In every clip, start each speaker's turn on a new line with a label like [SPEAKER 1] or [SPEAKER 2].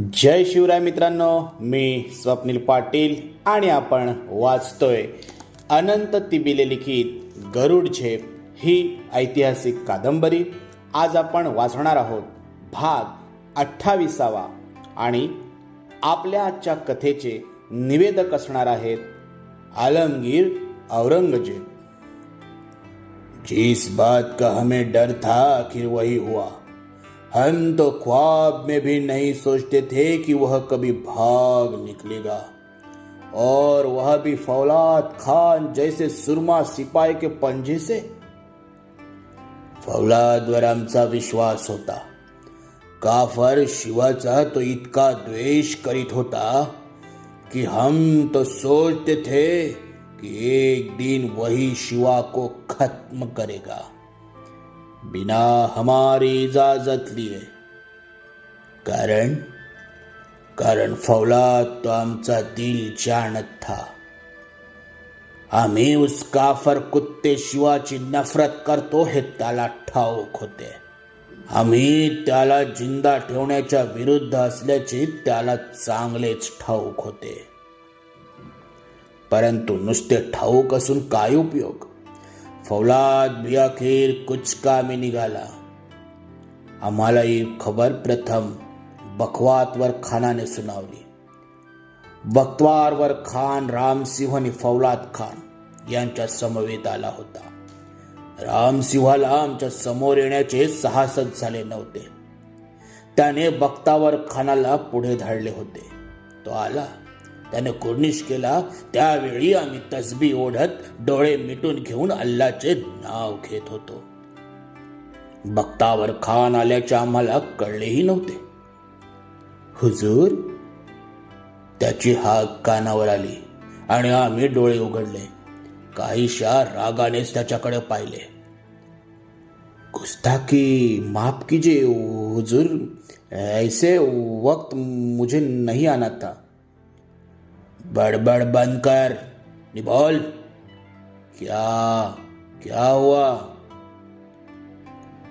[SPEAKER 1] जय शिवराय मित्रांनो मी स्वप्नील पाटील आणि आपण वाचतोय अनंत तिबिले लिखित गरुड झेप ही ऐतिहासिक कादंबरी. आज आपण वाचणार आहोत भाग अठ्ठावीसावा आणि आपल्या आजच्या कथेचे निवेदक असणार आहेत आलमगीर औरंगजेब. जिस बात का हमें डर था आखिर वही हुआ. हम तो ख्वाब में भी नहीं सोचते थे कि वह कभी भाग निकलेगा। और वह भी फौलाद खान जैसे सुरमा सिपाही के पंजे से। फौलादवर आमचा विश्वास होता। काफर शिवाचा तो इतका द्वेष करीत होता कि हम तो सोचते थे कि एक दिन वही शिवा को खत्म करेगा। बिना हमारी इजाजत लिए। कारण कारण फौलाद तो आमचा दिल जानत था। आम्ही उस काफर कुत्ते शिवाची नफरत करतो हे त्याला ठाऊक होते। आम्ही त्याला जिंदा ठेवण्याच्या विरुद्ध असल्याचे त्याला चांगलेच ठाऊक होते। परंतु नुसते ठाऊक असून काय उपयोग? फौलाद भी आखिर कुछ कामी निघाला आम्हाला ही खबर प्रथम बखवातवर खानाने सुनावली बख्तवारवर खान रामसिंह आणि फौलाद खान यांच्या समवेत आला होता। रामसिंहाला आमच्यासमोर येण्याचे साहसच झाले नव्हते। त्याने बख्तावर खानाला पुढे धाडले होते। तो आला। त्याने कुर्निश केला. त्यावेळी आम्ही तसबी ओढत डोळे मिटून घेऊन अल्लाचे नाव घेत होतो. बक्तावर खान आल्याचे आम्हाला कळलेही नव्हते. हुजूर त्याची हाक कानावर आली आणि आम्ही डोळे उघडले. काहीशा रागानेच त्याच्याकडे पाहिले. गुस्ताखी माफ कीजिए हुजूर. ऐसे वक्त मुझे नहीं आना था. बड़बड़ बंद कर। निबोल। क्या क्या हुआ?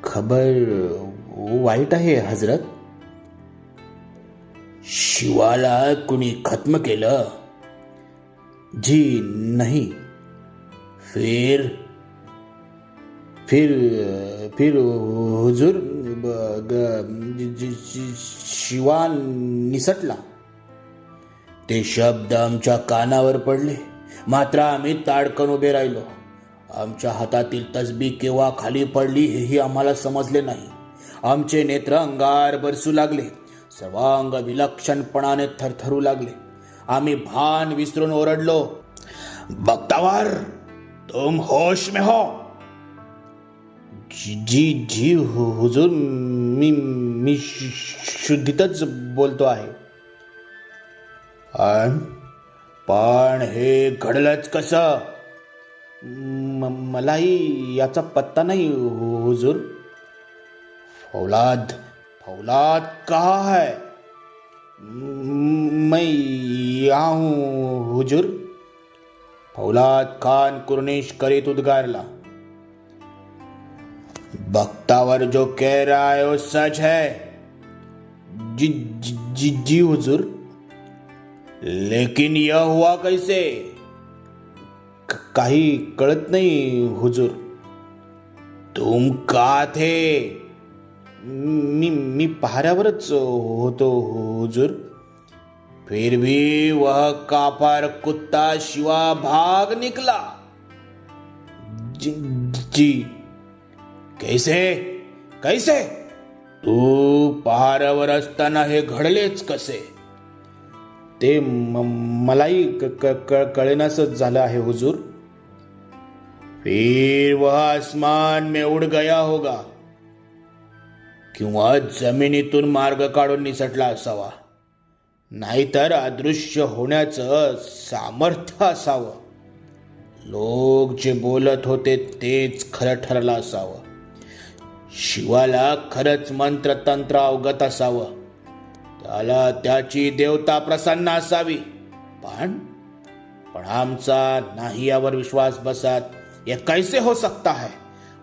[SPEAKER 1] खबर वाईट आहे हजरत। शिवाला कुणी खत्म केलं। जी नाही। फिर? फिर फिर हुजूर ब- ग- जि- शिवा निसटला। ते शब्द आमच्या कानावर पडले. मात्र आम्ही ताडकन उभे राहिलो. आमच्या हातातील तसबी केव्हा खाली पडली हेही आम्हाला समजले नाही. आमचे नेत्र अंगार बरसू लागले. सर्वांग विलक्षणपणाने थरथरू लागले. आम्ही भान विसरून ओरडलो बक्तावर तुम होश में हो. जी जी जी हु- हुजूर मी मी शुद्धीतच बोलतो आहे. आण पण हे घडलंच कसं? म- मलाही याचा पत्ता नाही हुजूर. फौलाद फौलाद कहा है? म- मैं यहाँ हूँ हुजूर. फौलाद खान कुर्निश करीत उद्गारला. बख्तावर जो कह रहा है वो सच है। जी जी, जी, जी हुजूर. लेकिन यह हुआ कैसे? काही कळत नाही हुजूर. तुम का थे? मी मी पहाऱ्यावरच होतो हुजूर. फिर भी वह कापार कुत्ता शिवा भाग निकला. जी, जी. कैसे? कैसे? तू पहारावर असताना हे घडलेच कसे? ते म- मलाही क- क- क- कळेनासच झालं आहे हुजूर. फिर वह आसमान में उड गया होगा. किंवा जमिनीतून मार्ग काढून निसटला असावा. नाहीतर अदृश्य होण्याचं सामर्थ्य असावं. लोक जे बोलत होते तेच खरं ठरलं असावं. शिवाला खरंच मंत्रतंत्र अवगत असावं. त्याला त्याची देवता प्रसन्न असावी. पण पण आमचा नाही यावर विश्वास बसत. ये कैसे हो सकता है?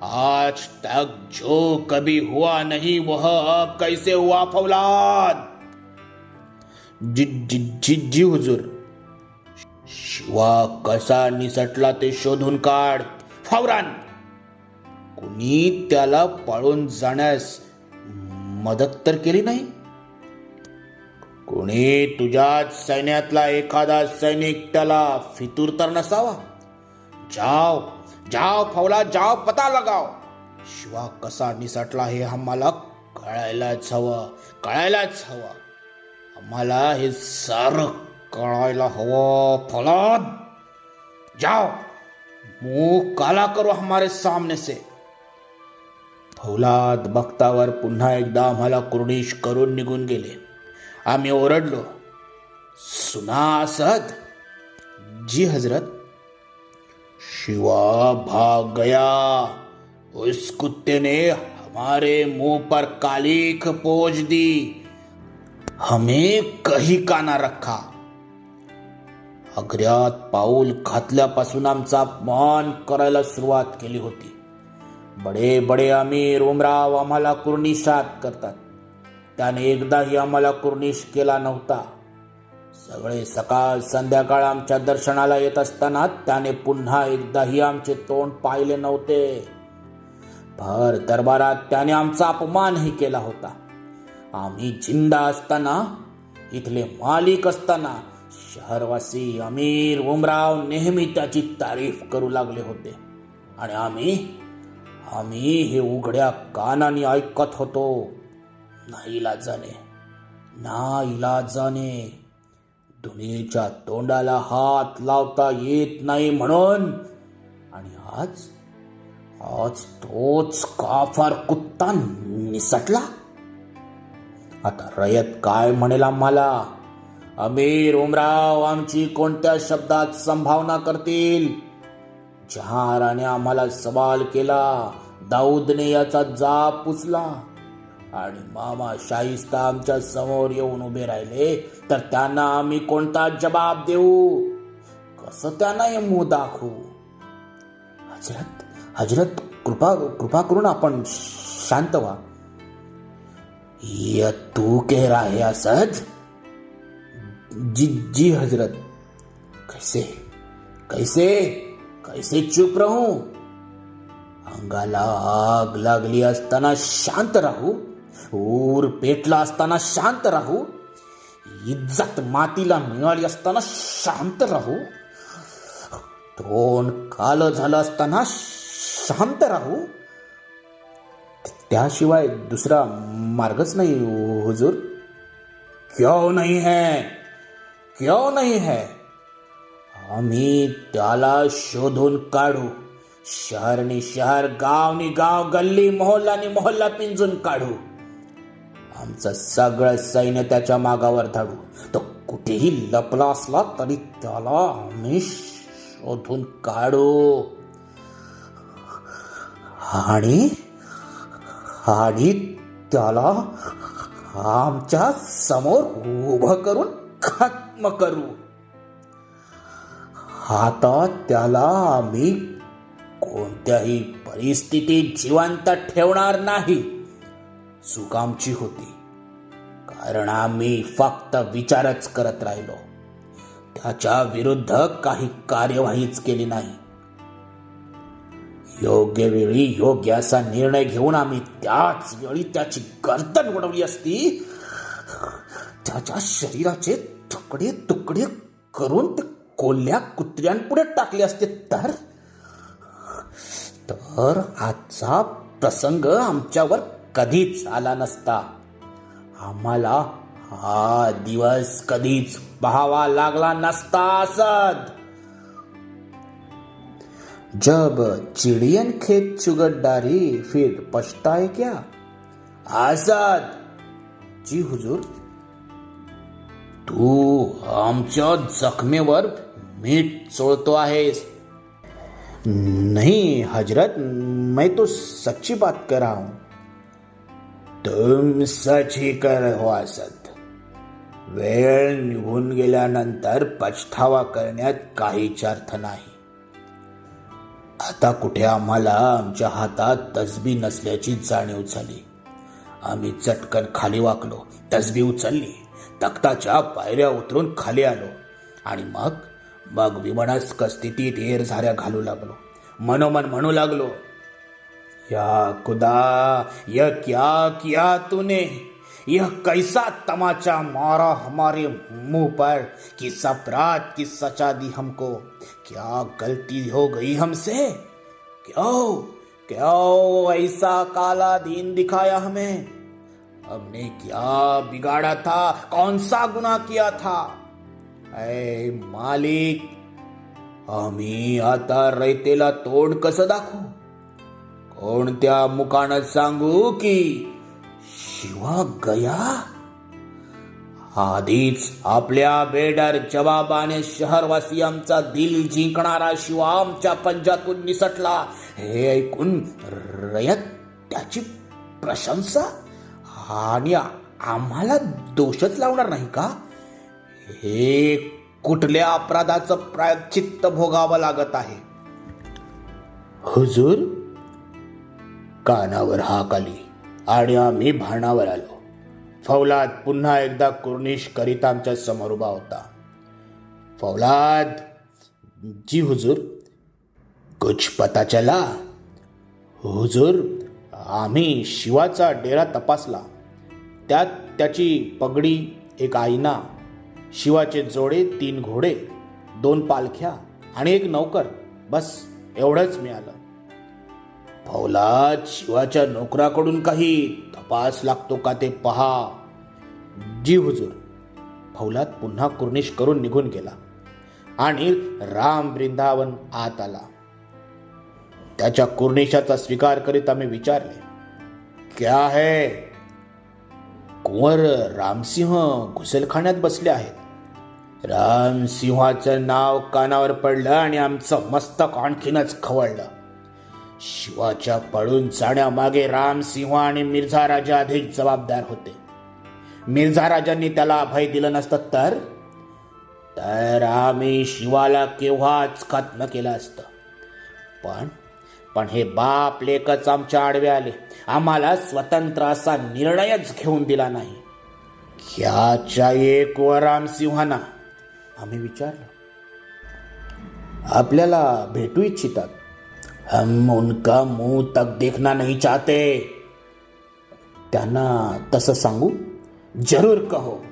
[SPEAKER 1] आज तक जो कभी हुआ नहीं वह अब कैसे हुआ फौलाद? जी जी जी जी हुजूर। शिवा कसा निसटला ते शोधून काढ. फावरान कुणी त्याला पळून जाण्यास मदत तर केली नाही? कोणी तुझ्याच सैन्यातला एखादा सैनिक त्याला फितूर तर नसावा? जाव जाव फावला जाव पता लगाव. शिवा कसा निसटला हे आम्हाला कळायलाच हवं कळायलाच हवं. आम्हाला हे सारं कळायला हवं फलाद जाओ मुंह काला करो हमारे सामने से. फौलाद बख्तावर पुन्हा एकदा आम्हाला कुर्डीश करून निघून गेले. आम्ही ओरडलो. सुना असत जी हजरत. शिवा भाग गया. उस कुत्ते ने हमारे मुंह पर कालीख पोज दी. हमें कहीं का ना रखा. अग्र्यात पाऊल घातल्यापासून आमचा अपमान करायला सुरुवात केली होती. बडे बडे आम्ही उमराव आम्हाला कुर्निशात करतात. त्याने एकदाही आम्हाला कुर्निश केला नव्हता. सगळे सकाळ संध्याकाळ आमच्या दर्शनाला येत असताना त्याने पुन्हा एकदाही आमचे तोंड पाहिले नव्हते. भर दरबारात त्याने आमचा अपमानही केला होता. आम्ही जिंदा असताना इथले मालिक असताना शहरवासी अमीर उमराव नेहमी त्याची तारीफ करू लागले होते. आणि आम्ही आम्ही हे उघड्या कानाने ऐकत होतो. नाही जाणे ना इलाजाने दुनियेच्या तोंडाला हात लावता येत नाही म्हणून. आणि आज आज तोच काफार कुत्ता निसटला आता रयत काय म्हणेल आम्हाला? अमीर उमराव आमची कोणत्या शब्दात संभावना करतील? जहाराने आम्हाला सवाल केला दाऊदने याचा जाप पुचला आणि मामा शाहिस्ता आमच्यासमोर येऊन उभे राहिले. तर त्यांना आम्ही कोणता जबाब देऊ? कसं त्यांना हे मुंह दाखवू? हजरत हजरत कृपा कृपा करून आपण शांत व्हा. ये तू कह रहा है असद? जी जी हजरत. कैसे? कैसे? कैसे चुप रहू? अंगाला आग लागली असताना शांत राहू? थोर पेटला असताना शांत राहू. इज्जत मातीला मिळाली असताना शांत राहू. तोंड काल झालं असताना शांत राहू. त्याशिवाय दुसरा मार्गच नाही हो, हुजूर. क्यों नाही है? क्यों नाही है? आम्ही त्याला शोधून काढू. शहरनी शहर गावनी गाव गल्ली मोहल्लानी मोहल्ला पिंजून काढू. आमचं सगळं सैन्य त्याच्या मागावर धाडू. तो कुठेही लपला असला तरी त्याला आम्ही शोधून काढू. आणि आणि त्याला आमच्यासमोर उभं करून खत्म करू. आता त्याला आम्ही कोणत्याही परिस्थितीत जिवंत ठेवणार नाही. सुकामची होती. कारण आम्ही फक्त विचारच करत राहिलो. त्याच्या विरुद्ध काही कार्यवाहीच केली नाही. योग्य वेळी योग्य असा निर्णय घेऊन आम्ही त्याच वेळी त्याची गर्दन उडवली असती त्याच्या शरीराचे तुकडे तुकडे करून ते कोल्ह्या कुत्र्यांपुढे टाकले असते तर? तर आजचा प्रसंग आमच्यावर कधीच आला नसता. आम्हाला हा दिवस कधीच पाहावा लागला नसता असत. जब चिड़ियन खेत चुगतदारी फिर पछताए क्या? आजाद जी हुजूर तू आमच्या जखमेवर मीठ चोळतो आहेस. नहीं हजरत मैं तो सच्ची बात कर रहा हूं. तुम सच ही कर हो वेळ निघून गेल्यानंतर पछतावा करण्यात काहीच अर्थ नाही. आता कुठे आम्हाला आमच्या हातात तसबी नसल्याची जाणीव झाली. आम्ही चटकन खाली वाकलो तसबी उचलली तख्ताच्या पायऱ्या उतरून खाली आलो आणि मग मग विमनस्क स्थितीत एर झाऱ्या घालू लागलो. मनोमन म्हणू लागलो या खुदा, यह क्या किया तूने? यह कैसा तमाचा मारा हमारे मुँह पर कि सपरात की सचा दी हमको? क्या गलती हो गई हमसे? क्यों? क्यों ऐसा काला दिन दिखाया हमें? हमने क्या बिगाड़ा था? कौन सा गुना किया था? ऐ मालिक आम्ही आता रयतेला तोंड कसं दाखवू कोणत्या मुखानं सांगू की शिवा गया? आधीच आपल्या बेडर जवाबाने शहरवासी आमचा दिल जिंकणारा शिवा आमच्या पंजातून निसटला. हे ऐकून रयत त्याची प्रशंसा? आणि आम्हाला दोषच लावणार नाही का? हे कुठल्या अपराधाचं प्रायचित्त भोगावं लागत आहे? हुजूर? कानावर हाक आली आणि आम्ही भाणावर आलो. फौलाद पुन्हा एकदा कुर्निश करीत आमच्यासमोर उभा होता. फौलाद जी हुजूर कुछ पता चला? हुजूर आम्ही शिवाचा डेरा तपासला. त्यात त्याची पगडी एक आईना शिवाचे जोडे तीन घोडे दोन पालख्या आणि एक नौकर. बस एवढंच मिळालं. फौलाद शिवाच्या नोकराकडून काही तपास लागतो का ते पहा. जी हुजूर फौलाद पुन्हा कुर्निश करून निघून गेला आणि राम वृंदावन आत आला. त्याच्या कुर्निशाचा स्वीकार करीत आम्ही विचारले क्या है? कुंवर रामसिंह घुसलखान्यात बसले आहेत. रामसिंहाचं नाव कानावर पडलं आणि आमचं मस्तक आणखीनच खवळलं. शिवाच्या पळून जाण्यामागे रामसिंह आणि मिर्झा राजा अधिक जबाबदार होते. मिर्झा राजांनी त्याला अभय दिलं नसतं तर? तर आम्ही शिवाला केव्हाच खत्म केलं असतं? पण पण हे बाप लेकच आमच्या आडवे आले. आम्हाला स्वतंत्र असा निर्णयच घेऊन दिला नाही. ख्याच्या एक व रामसिंहांना आम्ही विचारलं आपल्याला भेटू इच्छितात? हम उनका मुंह तक देखना नहीं चाहते। त्यांना तसं सांगू जरूर कहो।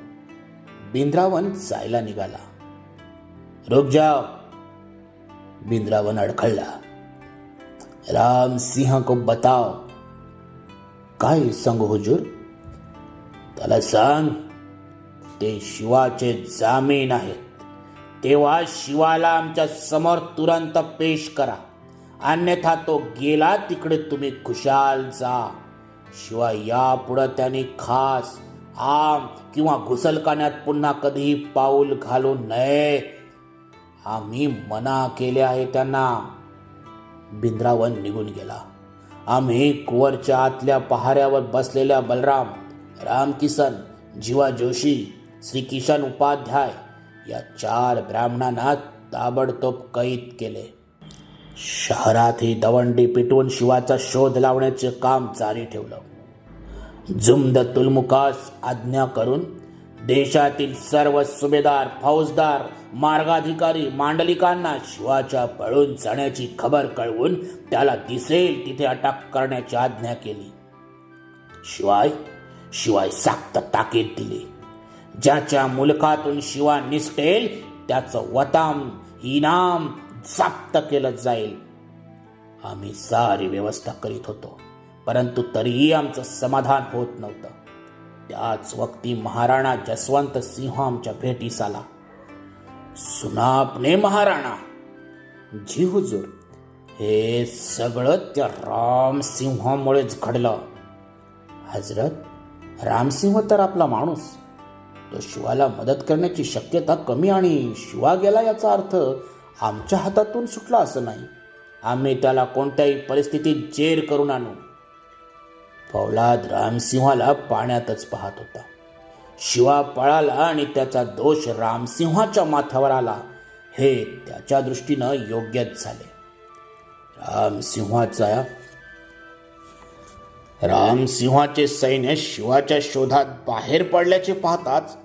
[SPEAKER 1] बिंद्रावन जायला निघाला। रुक जाओ। बिंद्रावन अडखळला। राम सिंह को बताओ। काय सांगू हुजूर? त्याला सांग ते शिवाचे जामीन आहेत. तेव्हा शिवाला आमच्यासमोर तुरंत पेश करा. अन्यथा तो गेला तिकडे तुम्ही खुशाल जा. शिवाय यापुढं त्यांनी खास आम किंवा घुसलखान्यात पुन्हा कधीही पाऊल घालू नये. आम्ही मना केले आहे त्यांना. बिंद्रावन निघून गेला. आम्ही कुवरच्या आतल्या पहाऱ्यावर बसलेल्या बलराम रामकिसन जीवा जोशी श्री किशन उपाध्याय या चार ब्राह्मणांना ताबडतोब कैद केले. शहरात ही दवंडी पिटवून शिवाचा शोध लावण्याचे काम जारी ठेवलं. जुमद तुलमुखास आज्ञा करून देशातील सर्व सुभेदार फौजदार मार्गाधिकारी मांडलिकांना शिवाच्या पळून जाण्याची खबर कळवून त्याला दिसेल तिथे अटक करण्याची आज्ञा केली. शिवाय शिवाय साक्त ताकीद दिली. ज्याच्या मुलखातून शिवा निसटेल त्याचं वताम इनाम जाप्त केलं जाईल. आम्ही सारी व्यवस्था करीत होतो परंतु तरीही आमचं समाधान होत नव्हतं. त्याच वक्ती महाराणा जसवंत सिंह आमच्या भेटीस आला. सुनापने महाराणा जी हुजूर हे सगळं त्या रामसिंहामुळेच घडलं. हजरत रामसिंह तर आपला माणूस. तो शिवाला मदत करण्याची शक्यता कमी आणि शिवा गेला याचा अर्थ आमच्या हातातून सुटला असं नाही. आम्ही त्याला कोणत्याही परिस्थितीत जेर करून आणू. फौलाद रामसिंहाला पाण्यातच पाहत होता. शिवा पळाला आणि त्याचा दोष रामसिंहाच्या माथ्यावर आला. हे त्याच्या दृष्टीनं योग्यच झाले. रामसिंहाचा रामसिंहाचे सैन्य शिवाच्या शोधात बाहेर पडल्याचे पाहताच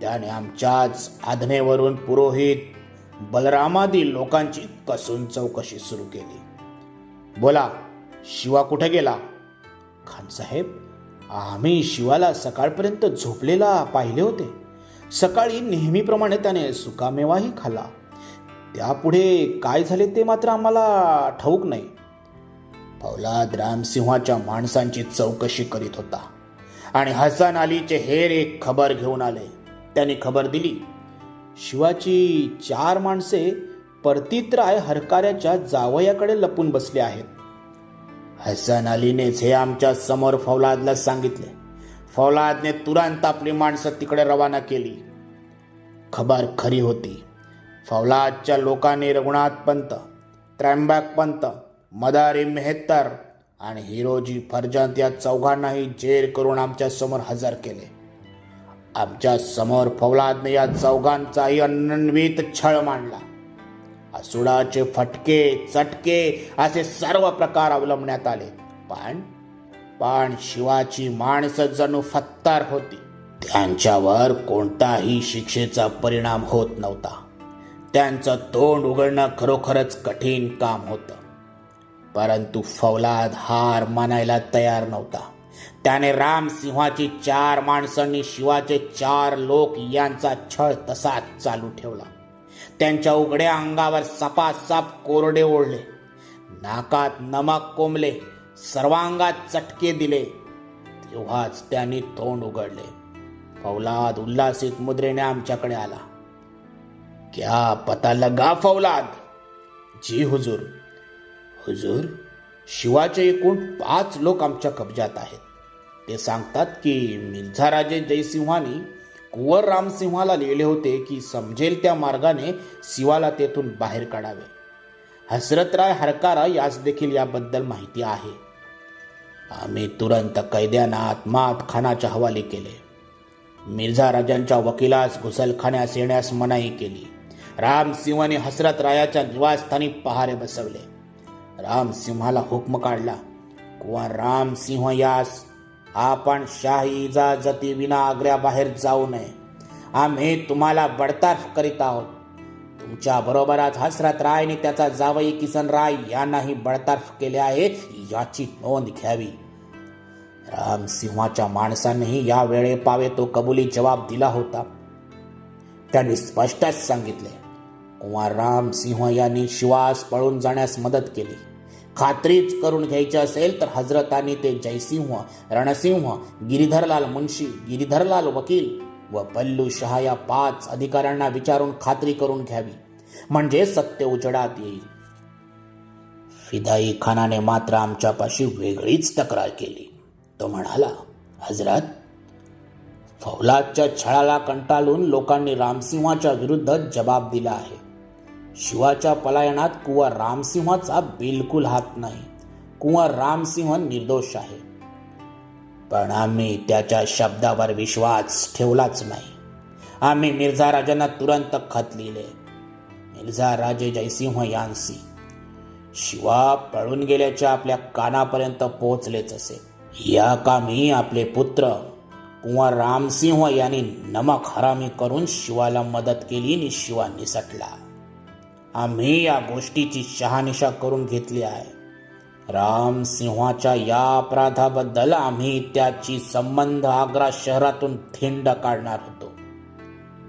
[SPEAKER 1] त्याने आमच्याच आधनेवरून पुरोहित बलरामादी लोकांची कसून चौकशी सुरू केली. बोला शिवा कुठे गेला? खानसाहेब आम्ही शिवाला सकाळपर्यंत झोपलेला पाहिले होते. सकाळी नेहमीप्रमाणे त्याने सुकामेवाही खाल्ला. त्यापुढे काय झाले ते मात्र आम्हाला ठाऊक नाही. फौलाद रामसिंहाच्या माणसांची चौकशी करीत होता. आणि हसन अलीचे हेर एक खबर घेऊन आले. त्याने खबर दिली. शिवाची चार माणसे परतीतराय हरकाऱ्याच्या जावयाकडे लपून बसले आहेत. हसन अलीनेच हे आमच्यासमोर फौलादला सांगितले. फौलादने तुरंत आपली माणसं तिकडे रवाना केली. खबर खरी होती. फौलादच्या लोकांनी रघुनाथ पंत त्र्यंबक पंत मदारी मेहत्तर आणि हिरोजी फरजंत या चौघांनाही जेर करून आमच्यासमोर हजर केले. आमच्यासमोर फौलादने या चौघांचाही अनन्वित छळ मांडला. असुडाचे फटके चटके असे सर्व प्रकार अवलंबण्यात आले. पण पण शिवाची माणसं जणू फत्तार होती. त्यांच्यावर कोणताही शिक्षेचा परिणाम होत नव्हता. त्यांचं तोंड उघडणं खरोखरच कठीण काम होतं. परंतु फौलाद हार मानायला तयार नव्हता. त्याने रामसिंहाची चार माणसांनी शिवाचे चार लोक यांचा छळ तसाच चालू ठेवला. त्यांच्या उघड्या अंगावर सपासाप कोरडे ओढले. नाकात नमक कोंबले. सर्वांगात चटके दिले. तेव्हाच त्यांनी तोंड उघडले. फौलाद उल्हासित मुद्रेने आमच्याकडे आला. क्या पता लगा फौलाद? जी हुजूर. हुजूर शिवाचे एकूण पाच लोक आमच्या कब्जात आहेत. ते सांगतात की मिर्झा राजे जयसिंहानी कुंवर रामसिंहाला लिहिले होते की समजेल त्या मार्गाने शिवाला तेथून बाहेर काढावे. हसरतराय हरकारा यास देखील याबद्दल माहिती आहे. आम्ही तुरंत कैद्यांना आत्मात खानाच्या हवाले केले. मिर्झा राजांच्या वकिलास घुसलखान्यास येण्यास मनाई केली. रामसिंहाने हसरत रायाच्या निवासस्थानी पहारे बसवले. रामसिंहाला हुकम काढला. कुवा रामसिंह यास आपण शाही इजाजती विना आग्र्याबाहेर जाऊ नये. आम्ही तुम्हाला बडताफ करीत आहोत. तुमच्या बरोबरच हसरत रायने त्याचा जावई किसन राय यांनाही बडतर्फ केले आहे याची नोंद घ्यावी. रामसिंहाच्या माणसांनीही या वेळे पावे तो कबुली जबाब दिला होता. त्यांनी स्पष्टच सांगितले. कुमार रामसिंह यांनी शिवास पळून जाण्यास मदत केली. खात्रीच करून घ्यायची असेल तर हजरतांनी ते जयसिंह रणसिंह गिरीधरलाल मुन्शी गिरीधरलाल वकील व पल्लू शहा या पाच अधिकाऱ्यांना विचारून खात्री करून घ्यावी. म्हणजे सत्य उजडात येईल. फिदाई खानाने मात्र आमच्यापाशी वेगळीच तक्रार केली. तो म्हणाला हजरत फौलादच्या छळाला कंटाळून लोकांनी रामसिंहाच्या विरुद्ध जबाब दिला आहे. शिवाच्या पलायनात कुंवर रामसिंहाचा बिलकुल हात नाही. कुंवर रामसिंह निर्दोष आहे. पण आम्ही त्याच्या शब्दावर विश्वास ठेवलाच नाही. आम्ही मिर्झा राजांना तुरंत खत लिहिले. मिर्झा राजे जयसिंह यांसी. शिवा पळून गेल्याच्या आपल्या कानापर्यंत पोहोचलेच असे. या कामी आपले पुत्र कुंवर रामसिंह यांनी नमक हरामी करून शिवाला मदत केली आणि शिवा निसटला आम्ही या गोष्टीची शहानिशा करून घेतली आहे. रामसिंहाच्या या अपराधाबद्दल आम्ही त्याची संबंध आग्रा शहरातून थिंड काढणार होतो.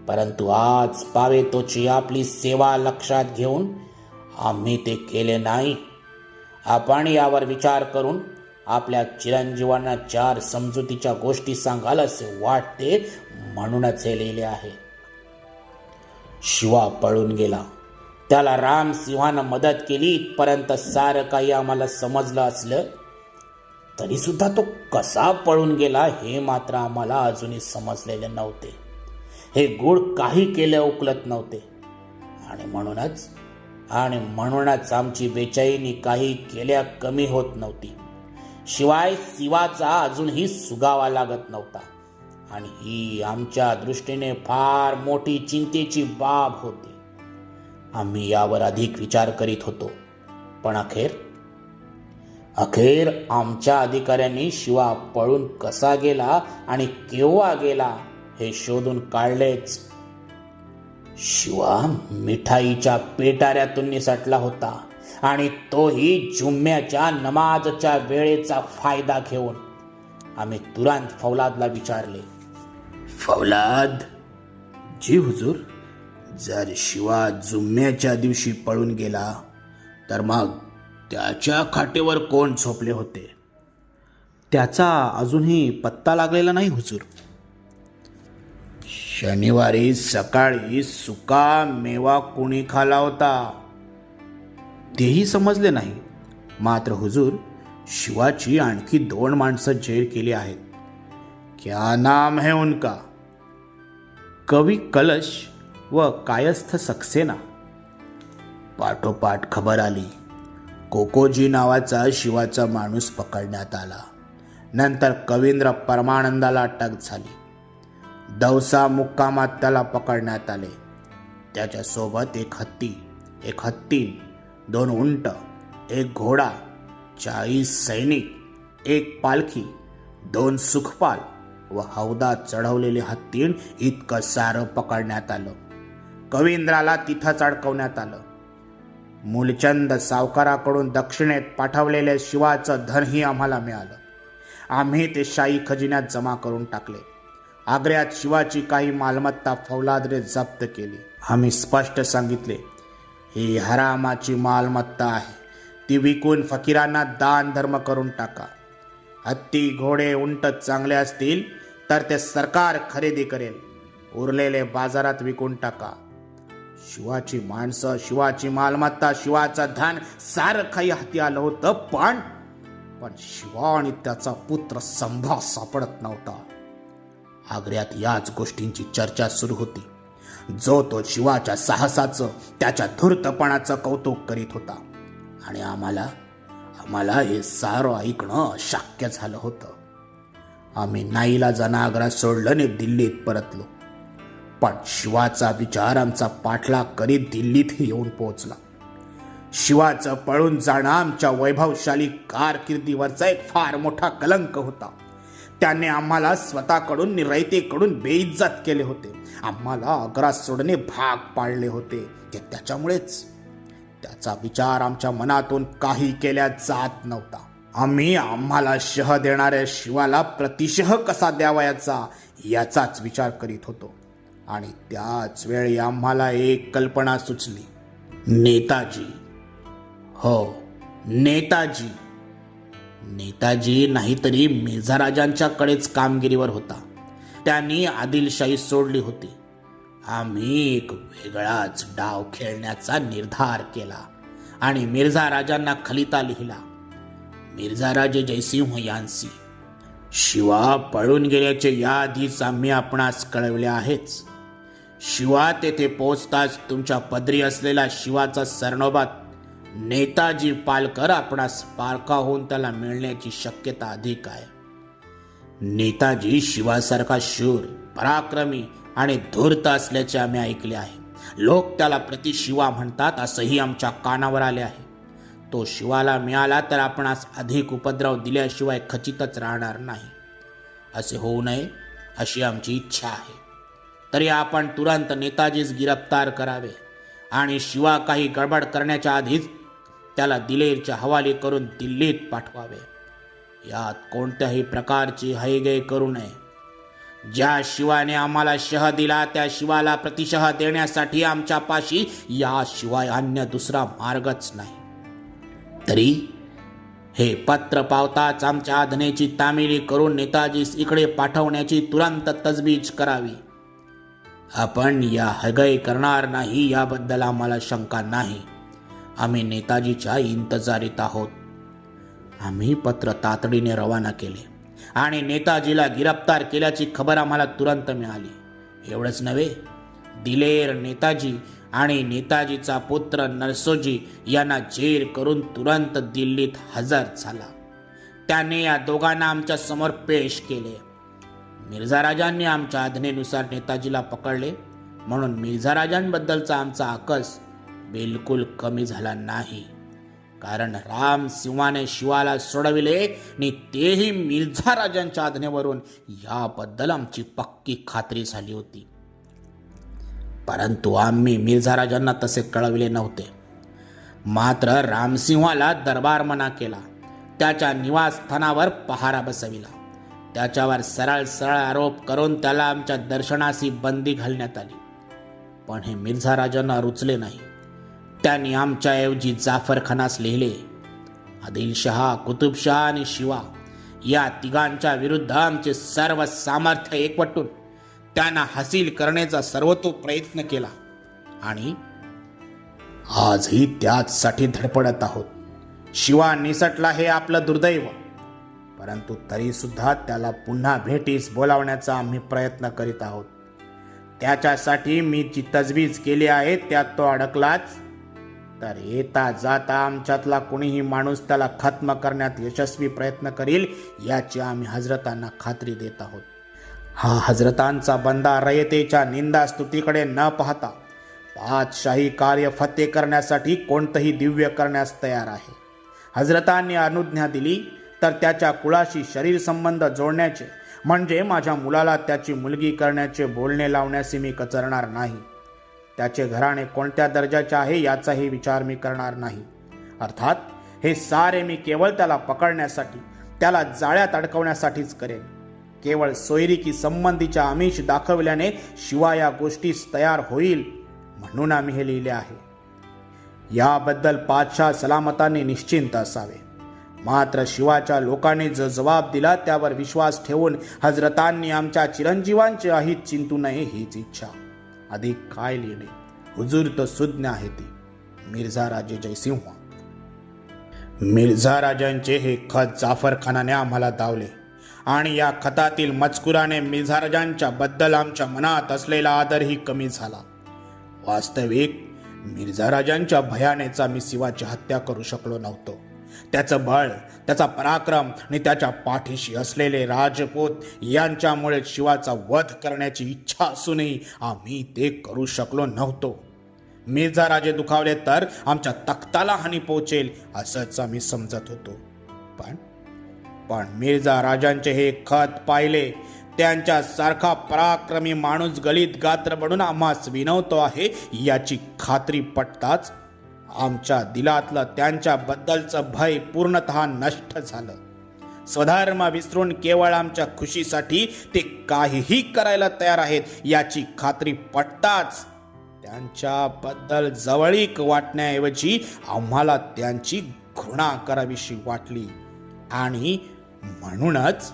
[SPEAKER 1] परंतु आज पावेतोची आपली सेवा लक्षात घेऊन आम्ही ते केले नाही. आपण यावर विचार करून आपल्या चिरंजीवांना चार समजुतीच्या गोष्टी सांगाल असे वाटते म्हणूनच हे लिहिले आहे. शिवा पळून गेला. त्याला रामसिंहानं मदत केली इथपर्यंत सारं काही आम्हाला समजलं असलं तरी सुद्धा तो कसा पळून गेला हे मात्र आम्हाला अजूनही समजलेले नव्हते. हे गुळ काही केलं उकलत नव्हते. आणि म्हणूनच आणि म्हणूनच आमची बेचाईनी काही केल्या कमी होत नव्हती. शिवाय शिवाचा अजूनही सुगावा लागत नव्हता. आणि ही आमच्या दृष्टीने फार मोठी चिंतेची बाब होती. आम्ही यावर अधिक विचार करीत होतो. पण अखेर अखेर आमच्या अधिकाऱ्यांनी शिवा पळून कसा गेला आणि केव्हा गेला हे शोधून काढलेच. शिवा मिठाईच्या पेटाऱ्यातून निसटला होता आणि तोही जुम्म्याच्या नमाजच्या वेळेचा फायदा घेऊन. आम्ही तुरंत फौलादला विचारले फौलाद जी हुजूर? जर शिवा जुम्म्याच्या दिवशी पळून गेला तर मग त्याच्या खाटेवर कोण झोपले होते? त्याचा अजूनही पत्ता लागलेला नाही हुजूर. शनिवारी सकाळी सुका मेवा कुणी खाला होता? तेही समजले नाही. मात्र हुजूर शिवाची आणखी दोन माणसं जेल केली आहेत. क्या नाम है उनका? कवी कलश व कायस्थ सक्सेना. पाठोपाठ खबर आली. कोकोजी नावाचा शिवाचा माणूस पकडण्यात आला. नंतर कवींद्र परमानंदाला अटक झाली. दवसा मुक्कामात त्याला पकडण्यात आले. त्याच्यासोबत एक हत्ती एक हत्तीन दोन उंट एक घोडा चाळीस सैनिक एक पालखी दोन सुखपाल व हौदात चढवलेले हत्तीण इतकं सारं पकडण्यात आलं. कवींद्राला तिथंच अडकवण्यात आलं. मूलचंद सावकाराकडून दक्षिणेत पाठवलेले शिवाचं धनही आम्हाला मिळालं. आम्ही ते शाही खजिन्यात जमा करून टाकले. आग्र्यात शिवाची काही मालमत्ता फौलादने जप्त केली. आम्ही स्पष्ट सांगितले ही हरामाची मालमत्ता आहे. ती विकून फकीरांना दान धर्म करून टाका. हत्ती घोडे उंट चांगले असतील तर ते सरकार खरेदी करेल. उरलेले बाजारात विकून टाका. शिवाची माणसं शिवाची मालमत्ता शिवाचं धन सारं काही हाती आलं होतं पण पण शिवा आणि त्याचा पुत्र संभा सापडत नव्हता. आग्र्यात याच गोष्टींची चर्चा सुरू होती. जो तो शिवाच्या साहसाचं त्याच्या धूर्तपणाचं कौतुक करीत होता. आणि आम्हाला आम्हाला हे सारं ऐकणं अशक्य झालं होतं. आम्ही नाईला जनाग्रा सोडलं आणि दिल्लीत परतलो. पण शिवाचा विचार आमचा पाठलाग करीत दिल्लीत येऊन पोहोचला. शिवाचं पळून जाणं आमच्या वैभवशाली कारकिर्दीवरचा एक फार मोठा कलंक होता. त्याने आम्हाला स्वतःकडून निरयतेकडून बेइज्जत केले होते. आम्हाला आग्रा सोडणे भाग पाडले होते. ते त्याच्यामुळेच. त्याचा विचार आमच्या मनातून काही केल्या जात नव्हता. आम्ही आम्हाला शह देणाऱ्या शिवाला प्रतिशह कसा द्यावयाचा याचाच विचार करीत होतो. आणि त्याच वेळी आम्हाला एक कल्पना सुचली. नेताजी. हो नेताजी. नेताजी नाहीतरी मिर्झा राजांच्याकडेच कामगिरीवर होता. त्यांनी आदिलशाही सोडली होती. आम्ही एक वेगळाच डाव खेळण्याचा निर्धार केला आणि मिर्झा राजांना खलिता लिहिला. मिर्झा राजे जयसिंह यांसी. शिवा पळून गेल्याचे याआधीच आम्ही आपणास कळवले आहेच. शिवा तेथे पोचताच तुमच्या पदरी असलेला शिवाचा सरनोबात नेताजी पालकर आपणास पारखा होऊन त्याला मिळण्याची शक्यता अधिक आहे. नेताजी शिवासारखा शूर पराक्रमी आणि धूर्त असल्याचे आम्ही ऐकले आहे. लोक त्याला प्रति शिवा म्हणतात असंही आमच्या कानावर आले आहे. तो शिवाला मिळाला तर आपणास अधिक उपद्रव दिल्याशिवाय खचितच राहणार नाही. असे होऊ नये अशी आमची इच्छा आहे. तरी आपण तुरंत नेताजीस गिरफ्तार करावे आणि शिवा काही गडबड करण्याच्या आधीच त्याला दिलेरच्या हवाली करून दिल्लीत पाठवावे. यात कोणत्याही प्रकारची हैगय करू नये. ज्या शिवाने आम्हाला शह दिला त्या शिवाला प्रतिशह देण्यासाठी आमच्या पाशी याशिवाय अन्य दुसरा मार्गच नाही. तरी हे पत्र पावताच आमच्या आधनेची तामिली करून नेताजीस इकडे पाठवण्याची तुरंत तजवीज करावी. आपण या हगय करणार नाही याबद्दल आम्हाला शंका नाही. आम्ही नेताजीच्या इंतजारीत आहोत. आम्ही पत्र तातडीने रवाना केले आणि नेताजीला गिरफ्तार केल्याची खबर आम्हाला तुरंत मिळाली. एवढंच नव्हे दिलेर नेताजी आणि नेताजीचा पुत्र नरसोजी यांना जेर करून तुरंत दिल्लीत हजर झाला. त्याने या दोघांना आमच्यासमोर पेश केले. मिर्झा राजांनी आमच्या आज्ञेनुसार नेताजीला पकडले. म्हणून मिर्झा राजांबद्दलचा आमचा आकस बिलकुल कमी झाला नाही. कारण राम सिंहाने शिवाला सोडविले आणि तेही मिर्झा राजांच्या आज्ञेवरून याबद्दल आमची पक्की खात्री झाली होती. परंतु आम्ही मिर्झा राजांना तसे कळविले नव्हते. मात्र रामसिंहाला दरबार मना केला. त्याच्या निवासस्थानावर पहारा बसविला. त्याच्यावर सरळ सरळ आरोप करून त्याला आमच्या दर्शनासी बंदी घालण्यात आली. पण हे मिर्झा राजांना रुचले नाही. त्यांनी आमच्याऐवजी जाफर खानास लिहिले. आदिलशहा कुतुबशहा आणि शिवा या तिघांच्या विरुद्ध आमचे सर्व सामर्थ्य एकवटून त्यांना हसील करण्याचा सर्वतो प्रयत्न केला. आणि आजही त्याचसाठी धडपडत आहोत. शिवा निसटला हे आपलं दुर्दैव. परंतु तरीसुद्धा त्याला पुन्हा भेटीस बोलावण्याचा आम्ही प्रयत्न करीत आहोत. त्याच्यासाठी मी जी तजवीज केली आहे त्यात तो अडकलाच. तर येता जाता आमच्यातला कोणीही माणूस त्याला खत्म करण्यात यशस्वी प्रयत्न करील याची आम्ही हजरतांना खात्री देत आहोत. हा हजरतांचा बंदा रयतेच्या निंदा स्तुतीकडे न पाहता पाचशाही कार्य फते करण्यासाठी कोणतंही दिव्य करण्यास तयार आहे. हजरतांनी अनुज्ञा दिली तर त्याच्या कुळाशी शरीर संबंध जोडण्याचे म्हणजे माझ्या मुलाला त्याची मुलगी करण्याचे बोलणे लावण्याशी मी कचरणार नाही. त्याचे घराणे कोणत्या दर्जाचे आहे याचाही विचार मी करणार नाही. अर्थात हे सारे मी केवळ त्याला पकडण्यासाठी त्याला जाळ्यात अडकवण्यासाठीच करेन. केवळ सोयरिकी संबंधीच्या आमिष दाखवल्याने शिवा या गोष्टीस तयार होईल म्हणून आम्ही हे लिहिले आहे. याबद्दल पाचशा सलामताने निश्चिंत असावे. मात्र शिवाच्या लोकांनी जो जबाब दिला त्यावर विश्वास ठेवून हजरतांनी आमच्या चिरंजीवांचे अहित चिंतू नये हीच इच्छा. अधिक काय लिहिणे हुजूर तो सुज्ञ आहे ती. मिर्झा राजे जयसिंह. मिर्झा राजांचे हे खत जाफर खानाने आम्हाला दावले. आणि या खतातील मजकुराने मिर्झा राजांच्या बद्दल आमच्या मनात असलेला आदरही कमी झाला. वास्तविक मिर्झा राजांच्या भयानेचा मी शिवाची हत्या करू शकलो नव्हतो. त्याचं बळ त्याचा पराक्रम आणि त्याच्या पाठीशी असलेले राजपूत यांच्यामुळे शिवाचा वध करण्याची इच्छा असूनही आम्ही ते करू शकलो नव्हतो. मिर्झा राजे दुखावले तर आमच्या तख्ताला हानी पोहोचेल असंच आम्ही समजत होतो. पण पण मिर्झा राजांचे हे खत पाहिले त्यांच्या सारखा पराक्रमी माणूस गलित गात्र बनून आम्हास विनवतो आहे याची खात्री पटताच आमच्या दिलातलं त्यांच्याबद्दलचं भय पूर्णतः नष्ट झालं. स्वधर्म विसरून केवळ आमच्या खुशीसाठी ते काहीही करायला तयार आहेत याची खात्री पटताच त्यांच्याबद्दल जवळीक वाटण्याऐवजी आम्हाला त्यांची घृणा करावीशी वाटली. आणि म्हणूनच